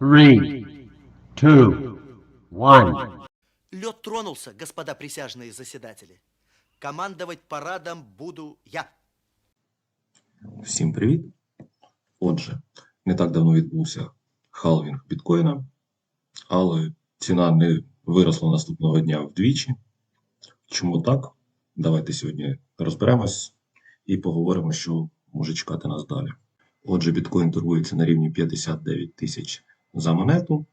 Three, two, one. Лед тронулся, господа присяжные заседатели. Командовать парадом буду я. Всім привіт! Отже, не так давно відбувся халвінг біткоїна, але ціна не виросла наступного дня вдвічі. Чому так? Давайте сьогодні розберемось і поговоримо, що може чекати нас далі. Отже, біткоін торгується на рівні 59 тисяч за монету,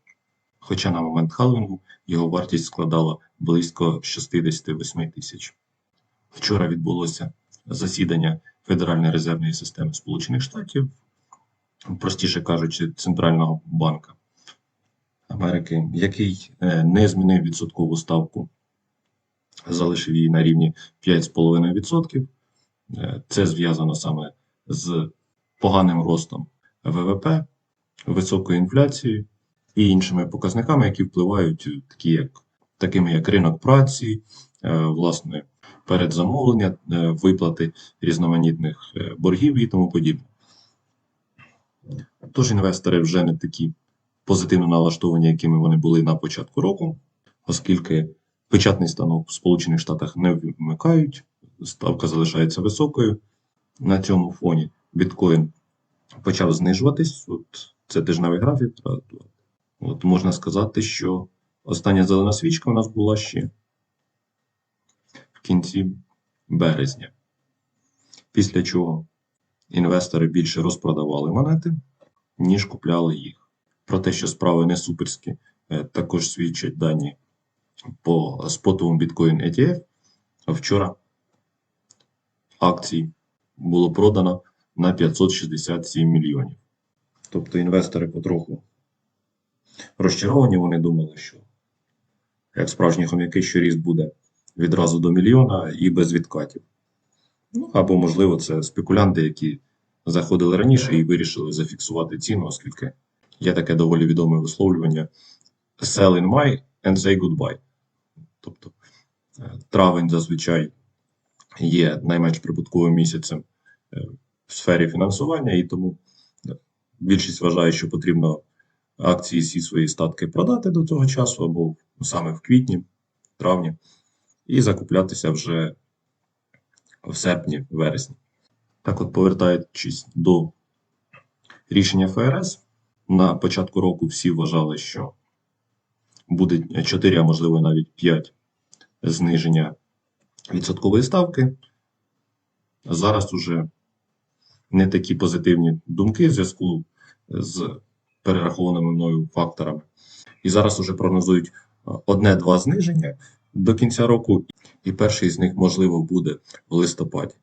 хоча на момент халвінгу його вартість складала близько 68 тисяч. Вчора відбулося засідання Федеральної резервної системи Сполучених Штатів, простіше кажучи, Центрального банка Америки, який е, не змінив відсоткову ставку, залишив її на рівні 5,5%. Е, Це зв'язано саме з поганим ростом ВВП, високою інфляцією і іншими показниками, які впливають, такі як, такими як ринок праці, е, власне, передзамовлення, е, виплати різноманітних е, боргів і тому подібне. Тож інвестори вже не такі позитивно налаштовані, якими вони були на початку року, оскільки печатний станок в Сполучених Штатах не вмикають, ставка залишається високою. На цьому фоні біткоін почав знижуватись. От це тижневий графік. От можна сказати, що остання зелена свічка у нас була ще в кінці березня. Після чого інвестори більше розпродавали монети, ніж купляли їх. Про те, що справи не суперські, е, також свідчать дані по спотовому біткоін ETF. Вчора акцій було продано на 567 мільйонів. Тобто інвестори потроху розчаровані, вони думали, що як справжні хом'яки, що ріст буде відразу до мільйона і без відкатів. Ну, або, можливо, це спекулянти, які заходили раніше і вирішили зафіксувати ціну, оскільки є таке доволі відоме висловлювання sell in May and say goodbye. Тобто е, травень зазвичай є найменш прибутковим місяцем е, в сфері фінансування, і тому більшість вважає, що потрібно акції всі свої статки продати до цього часу, або саме в квітні, травні, і закуплятися вже в серпні, вересні. Так от, повертаючись до рішення ФРС, на початку року всі вважали, що буде 4, а можливо навіть 5 зниження відсоткової ставки. Зараз уже не такі позитивні думки в зв'язку з перерахованими мною факторами. І зараз уже прогнозують одне-два зниження до кінця року, і перший з них, можливо, буде в листопаді,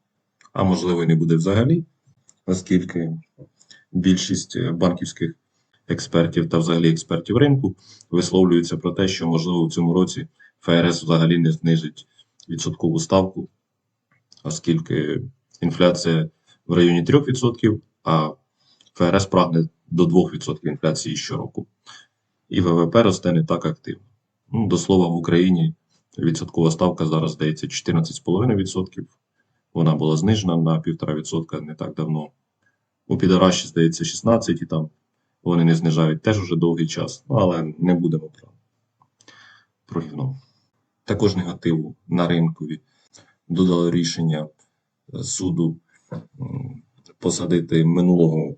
а можливо, і не буде взагалі, оскільки більшість е, банківських експертів та взагалі експертів ринку висловлюються про те, що, можливо, в цьому році ФРС взагалі не знизить відсоткову ставку, оскільки інфляція в районі 3%, а ФРС прагне до 2% інфляції щороку. І ВВП росте не так активно. Ну, до слова, в Україні відсоткова ставка зараз здається 14,5%. Вона була знижена на 1,5% не так давно. У Підараші, здається, 16 і там вони не знижають теж уже довгий час, ну, але не будемо про, про гівно. Також негативу на ринкові додало рішення суду посадити минулого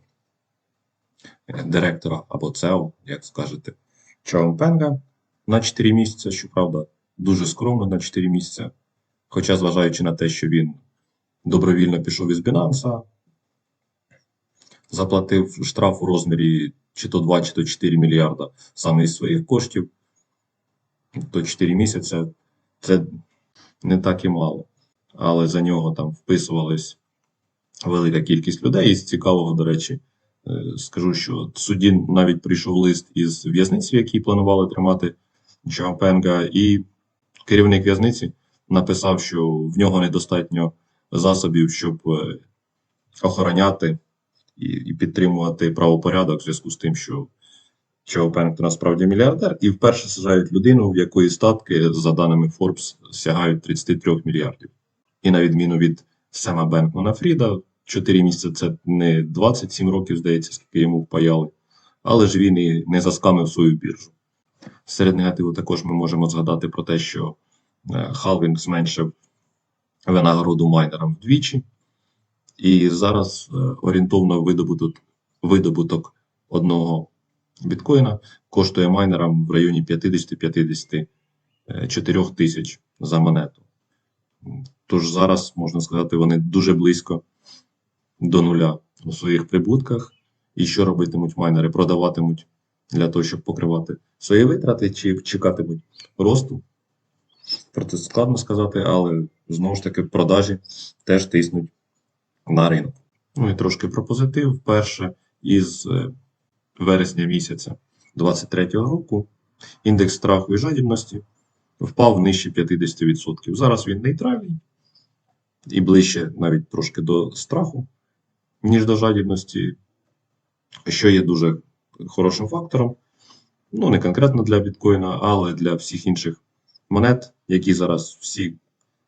е, директора або ЦЕО, як скажете, Чао Пенга на 4 місяці, щоправда, дуже скромно на 4 місяці. Хоча, зважаючи на те, що він добровільно пішов із Binance, заплатив штраф у розмірі чи то 2, чи то 4 мільярда саме із своїх коштів, то 4 місяці це не так і мало. Але за нього там вписувалась велика кількість людей. І з цікавого, до речі, е, скажу, що судді навіть прийшов лист із в'язниці, в якій планували тримати Чаопенга, і керівник в'язниці написав, що в нього недостатньо засобів, щоб е, охороняти і, і підтримувати правопорядок в зв'язку з тим, що Чаопенг насправді мільярдер, і вперше сажають людину, в якої статки, за даними Forbes, сягають 33 мільярдів. І на відміну від Сема Бенкмана Фріда, 4 місяці це не 27 років, здається, скільки йому впаяли, але ж він і не заскамив свою біржу. Серед негативу також ми можемо згадати про те, що е, халвінг зменшив винагороду майнерам вдвічі, і зараз е, орієнтовно видобуток, видобуток одного біткоїна коштує майнерам в районі 50-54 тисяч за монету. Тож зараз, можна сказати, вони дуже близько до нуля у своїх прибутках. І що робитимуть майнери? Продаватимуть для того, щоб покривати свої витрати, чи чекатимуть росту. Про це складно сказати, але знову ж таки продажі теж тиснуть на ринок. Ну і трошки про позитив. Перше, із е, вересня місяця 2023 року індекс страху і жадібності впав нижче 50%. Зараз він нейтральний і ближче навіть трошки до страху, ніж до жадібності, що є дуже хорошим фактором. Ну, не конкретно для біткоїна, але для всіх інших монет, які зараз всі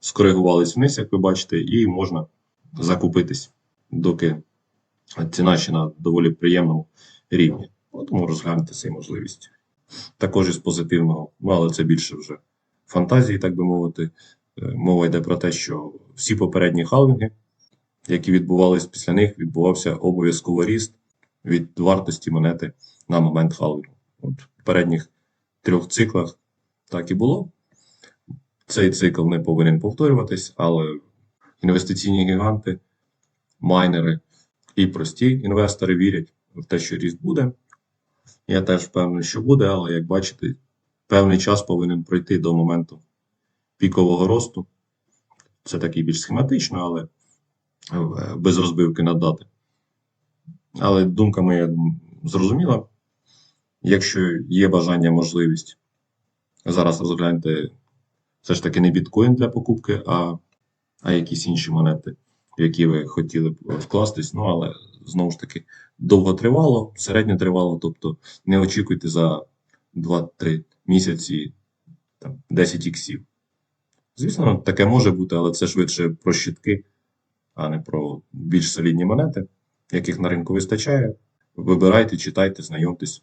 скоригувались вниз, як ви бачите, і можна закупитись, доки ціна ще на доволі приємному рівні. Тому розглянути цей можливість. Також із позитивного, ну, але це більше вже фантазії, так би мовити. Е, Мова йде про те, що всі попередні халвінги, які відбувались після них, відбувався обов'язково ріст від вартості монети на момент халвінгу. От в попередніх трьох циклах так і було. Цей цикл не повинен повторюватись, але інвестиційні гіганти, майнери і прості інвестори вірять в те, що ріст буде. Я теж впевнений, що буде, але як бачите, певний час повинен пройти до моменту пікового росту. Це такий більш схематично, але е, без розбивки на дати. Але думка моя зрозуміла. Якщо є бажання, можливість, зараз розгляньте все ж таки не біткоін для покупки, а, а якісь інші монети, в які ви хотіли б вкластись. Ну, але знову ж таки, довготривало, середньотривало, тобто не очікуйте за 2-3 місяці там, 10 іксів. Звісно, таке може бути, але це швидше про щитки, а не про більш солідні монети, яких на ринку вистачає. Вибирайте, читайте, знайомтесь,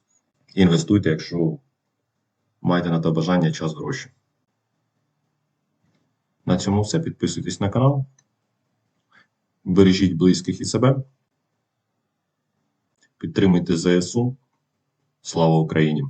інвестуйте, якщо маєте на те бажання, час, гроші. На цьому все. Підписуйтесь на канал. Бережіть близьких і себе. Підтримуйте ЗСУ. Слава Україні!